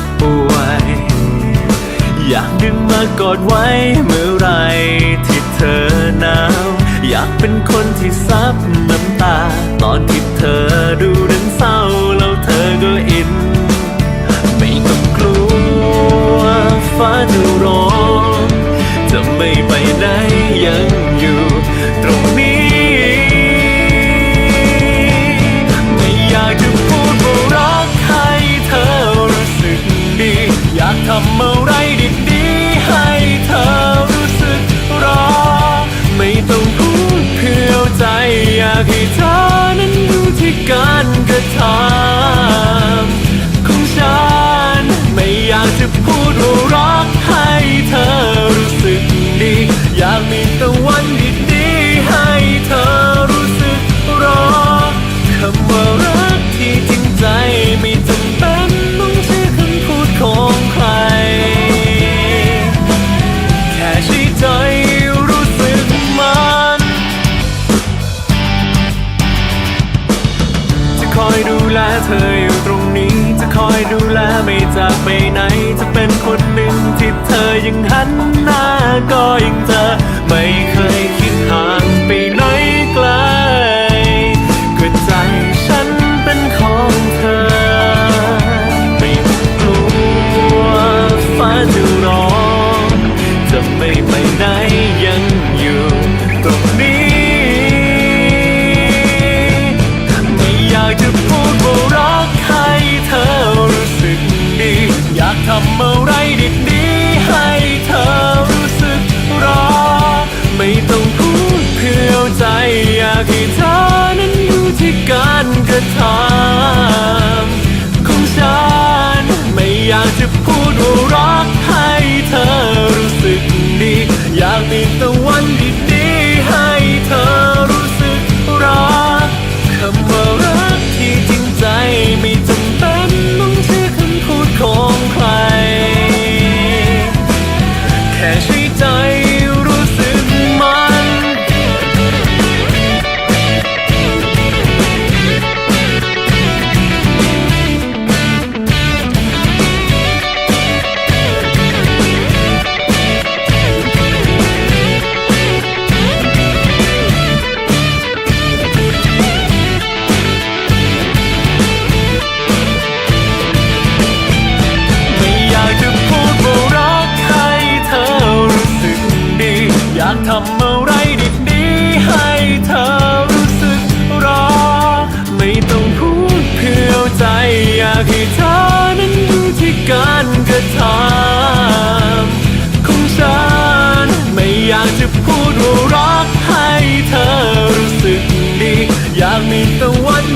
อป่วย อยากดึงมากอดไว้เมื่อไรที่เธอหนาว อยากเป็นคนที่ซับน้ำตา ตอนที่เธอดูเรื่องเศร้าแล้วเธอก็อิน ไม่ต้องกลัวฟ้าดู ทำอะไรดีๆให้เธอรู้สึกรอ ไม่ต้องพูดเพื่อใจอยากให้เธอนั้นอยู่ที่การกระทำของฉัน ไม่อยากจะพูดว่ารักให้เธอรู้สึกดี อยากมีแต่วัน เธออยู่ตรงนี้จะคอยดูแลไม่จากไปไหน จะเป็นคนหนึ่งที่เธอยังหันหน้าก็ยังเจอ ทำอะไรดีๆให้เธอรู้สึกรอ ไม่ต้องพูดเพื่อใจอยากให้เธอนั้นอยู่ที่การกระทำของฉัน ไม่อยากจะพูดว่ารักให้เธอรู้สึกดี อยากมีต่วันดี ทำอะไรดีๆให้เธอรู้สึกรอ ไม่ต้องพูดเพื่อใจอยากให้เธอนั้นดูที่การกระทำของฉัน ไม่อยากจะพูดว่ารักให้เธอรู้สึกดี อยากมีตะวัน